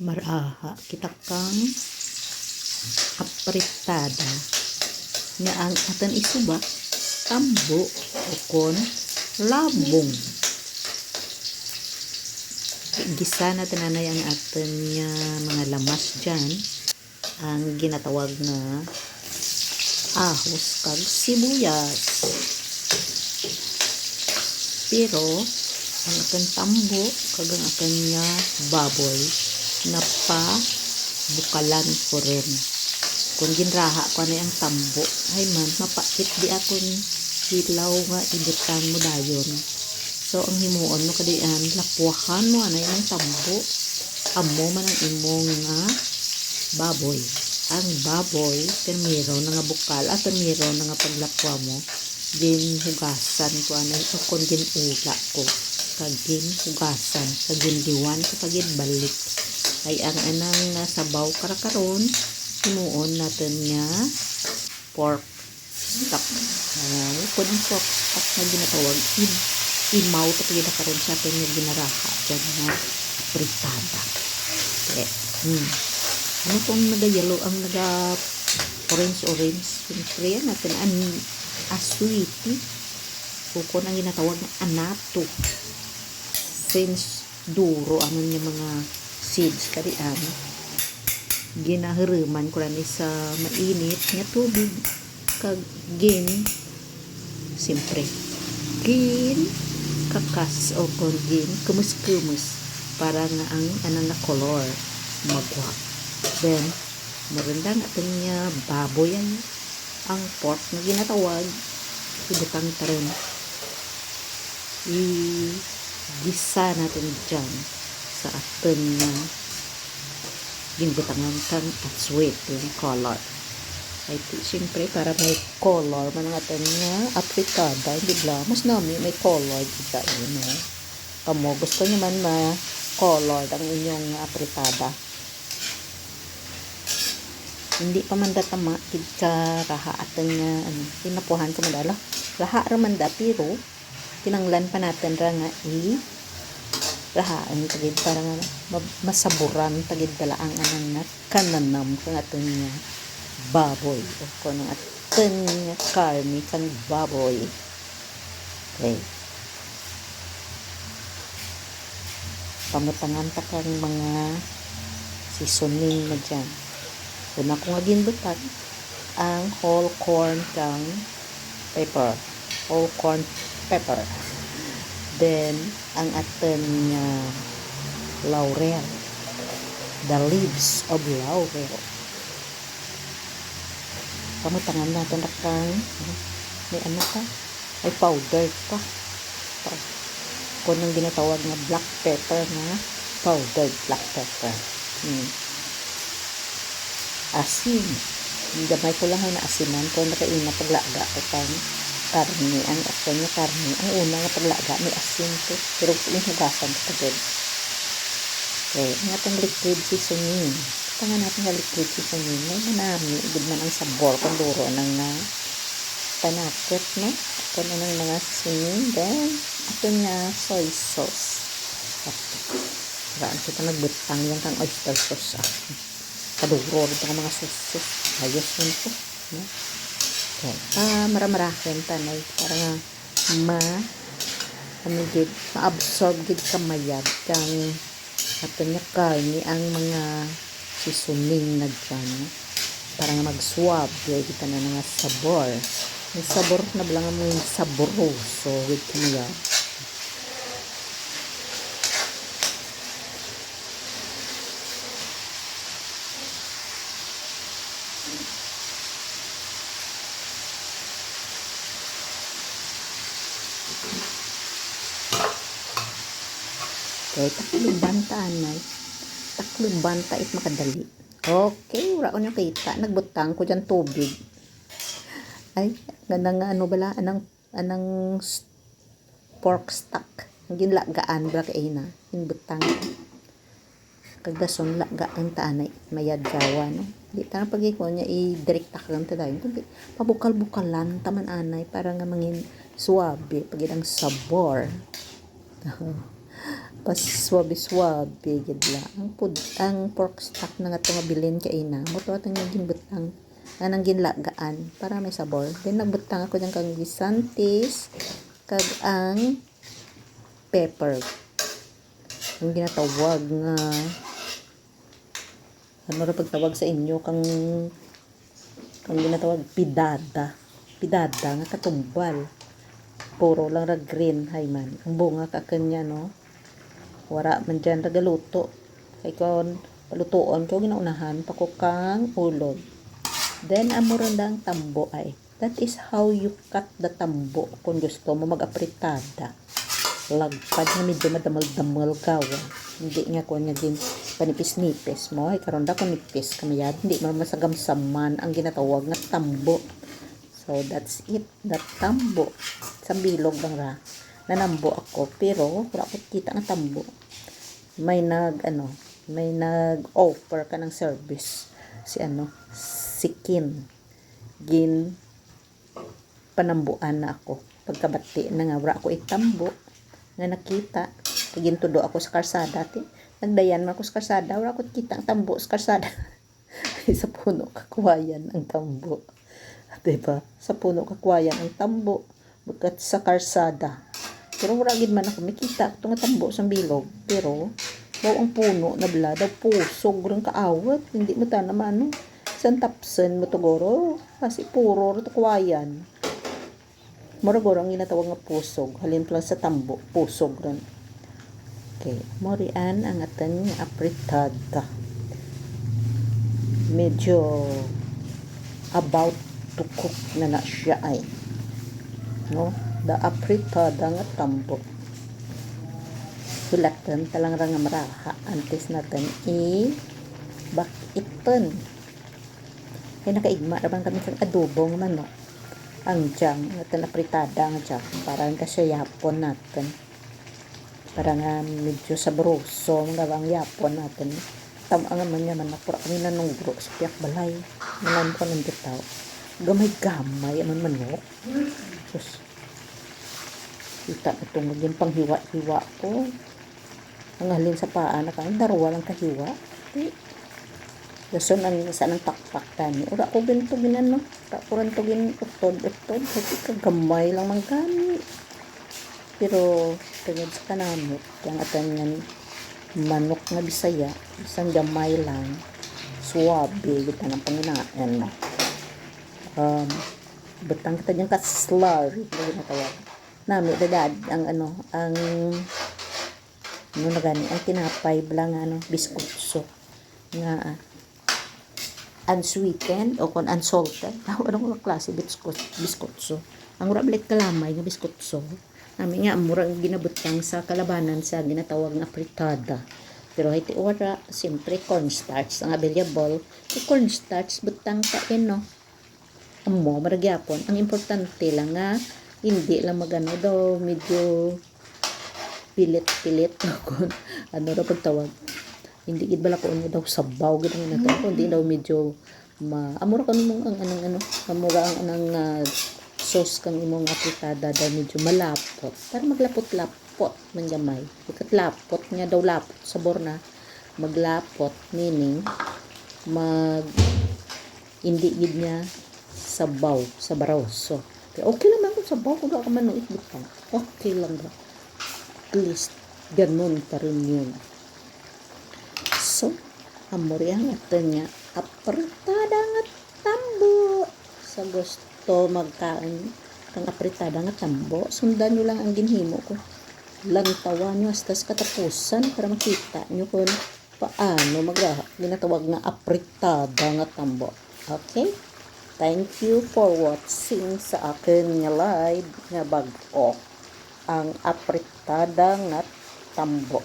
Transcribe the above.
maraha. Kita kang apritada. Nga ang atan isuba tambo o kon labong. Gisa na tananay ang atan nga mga lamas dyan. Ang ginatawag nga ahos kag sibuyas. Pero ang akan tambo kag ang akan nga baboy na pa bukalan ko rin kung ginraha ko na ang tambo ay man mapakit di akon hilaw nga ibutang mo dayon. So ang himuon mo kadian lapuahan mo anay ang tambo. Amo man ang imong nga baboy. Ang baboy termiro na nga bukal at termiro na nga paglapwa mo. Din hugasan ko anay o kung gin ula ko. Kagin hugasan kagin diwan kagin balik ay ang anang nasabaw karakaron himuon natin nga pork stock uh, kung ang pork stock na ginatawag im imaw ito pagina karon sa atin nga ginaraha dyan nga fritada okay. hmm. ano kung naga-yellow ang naga orange orange siyempre yan natin an aswiti o kung ang ginatawag na anato since duro ano yung mga seeds karian ginahiruman ko lang sa mainit nga tubig. Kag gin simpre gin kakas o kon gin kumus-kumus para nga ang anang na color magwa. Then maganda nga ito niya baboy yan. Ang pork na ginatawag ibutang taron i gisa natin dyan sa atin nga ginbutangan kang at sweet yung color. Ay siyempre para may color man ang atin nga apritada hindi ba? Mas nami may color kita yun no? Kamo gusto nyo man ma color ang inyong apritada hindi pa man datama kid ka raha atin nga ano tinapuhan ko madala raha raman da pero tinanglan pa natin ra nga i rahaan tagid para nga ma- masaburan tagid dala ang anang nga kananam kang aton nga baboy. O kung ang aton nga karmi kang baboy. Okay. Pamutangan ta kang mga seasoning na dyan. Una ko nga ang whole corn kang pepper. Whole corn pepper. Then ang aton nga laurel. The leaves of laurel. Pamutangan natin na kang may ano ka may powder pa. Pa kung ang ginatawag nga black pepper na powdered black pepper. Hmm. asin. Gamay ko lang na asinan. Kung nakaina paglaga ko kang karne ang asin nga karne. Ang una nga paglaga may asin to. Pero yung hugasan ko pagod okay ang atong liquid seasoning. Tanga natin nga liquid seasoning. May manami good man ang sabor kung duro nang na panakot no? Kung anong mga seasoning. Then ato nga soy sauce. Raan kita nagbutang yung kang oyster sauce ah. Kaduro rin ang mga sauce. Ayos yun po. No? Okay. Ah, maramarahin tanay. Para nga ma ano gid ma-absorb gid kamayad kang ato niya karni ang mga seasoning na dyan para nga mag-swab gid kita na nga sabor may sabor na bala mo yung saboroso gid kamayad Okay, takluban ta anay. Takluban ta it makadali. Okay, wala ko nyo kita. Nagbutang ko dyan tubig. Ay, ganda nga ano bala, anang, anang pork stock. Ang ginlagaan, bala kay na. Yung butang. Kagdason laga ang taanay. Mayad jawa, no? Di tanang pag ko niya, i-direct ka lang tayo. Pabukal-bukalan, taman anay, para nga mangin suwabe, pag sabor. paswabe-swabe gid la. Ang pud ang pork stock na nga nga bilin kay ina mo to atong naging butang anang ginlagaan para may sabor. Then nagbutang ako ng kang gisantis kag ang pepper. Yung ginatawag nga ano ra pagtawag sa inyo kang kang ginatawag pidada. Pidada nga katumbal. Puro lang ra green hay man. Ang bunga ka kanya no wara man dyan ragaluto kay kon palutuon ko ginaunahan pa ko kang ulod then amuranda ang tambo ay that is how you cut the tambo. Kung gusto mo mag-apritada lagpad nga medyo madamal-damal gawa hindi nga ko nga din panipis-nipis mo. Ay karon da ko nipis kamayad hindi man masagamsaman ang ginatawag nga tambo. So that's it. The tambo. Sa bilog lang ra nanambo ako pero wala ko kita nga tambo. May nag ano may nag offer ka ng service. Si ano si Kim gin panambuan na ako. Pagkabati na nga wala ako itambo nga nakita. Kay gintudo ako sa karsada. Ti nagdayan man ako sa karsada wala ko kita ang tambo sa karsada. Sa puno kakwayan ang tambo. Diba? Sa puno kakwayan ang tambo. Bukat sa karsada pero wala gid man ako makita ito nga tambo sa bilog pero daw ang puno na bla daw pusog rin kaawat hindi mo ta naman no san tapsen mo tugoro kasi puro rin kakwayan Moragoro ang ginatawag nga pusog. Halin lang sa tambo, pusog ron. Okay. Morian ang atan nga apritada. Medyo about to cook na na siya ay. No? The apritada nga tambo. Hulatan talang nga maraha. Antes natin i bakiton. Kaya nakaigma naman kami kang adobo nga manok ang jam natin apritada nga jam. Para kasi yapon natin. Para nga medyo sabroso nga ang yapon natin. Tam ang man niya man napura kami na nungro sa piyak balay. Nalan ko ng bitaw. Gamay gamay man manok. Sus kita na itong maging panghiwa-hiwa ko ang halin sa paa na kang darwa lang kahiwa di Dason ang sa nang takpak tani. Ura ko ginto ginan no. Ta kuran to gin utod utod. Kasi kagamay lang man gani. Pero tungod sa kanamot, yang atan nga manok nga bisaya, isang gamay lang. Suwabe kita ng panginaan no. Um, betang kita niyang ka-slurry na ginatawag. Nami dadad ang ano, ang ano na gani, ang tinapay blang ano, biskutso nga unsweetened o kung unsalted. Ako, anong mga klase biskot, biskotso. Ang balik kalamay nga biskotso. Nami nga, mura ginabutang sa kalabanan sa ginatawag nga fritada. Pero iti ora, siyempre cornstarch ang available. Yung cornstarch, butang ka no. Amo, maragyapon. Ang importante lang nga, hindi lang magano daw, medyo pilit-pilit. Kung ano na pagtawag hindi gid bala ko niya daw sabaw gid ang nato hindi daw medyo ma amura kan mo ang anang ano amura ang anang uh, sauce kang imong apritada daw medyo malapot. Para maglapot-lapot man gamay. Pagkat lapot nga daw lapot sabor na. Maglapot meaning mag hindi gid niya sabaw sa baroso okay, okay lang sabaw kung ka manuit butang okay lang ba at least ganun pa rin yun So, amori ang ato nga apritada nga tambo. Sa gusto magkaon kang apritada nga tambo, sundan nyo lang ang ginhimo ko. Lang tawa nyo hasta sa katapusan para makita nyo kung paano mag ginatawag nga apritada nga tambo. Okay? Thank you for watching sa akin nga live nga bag-o ang apritada nga tambo.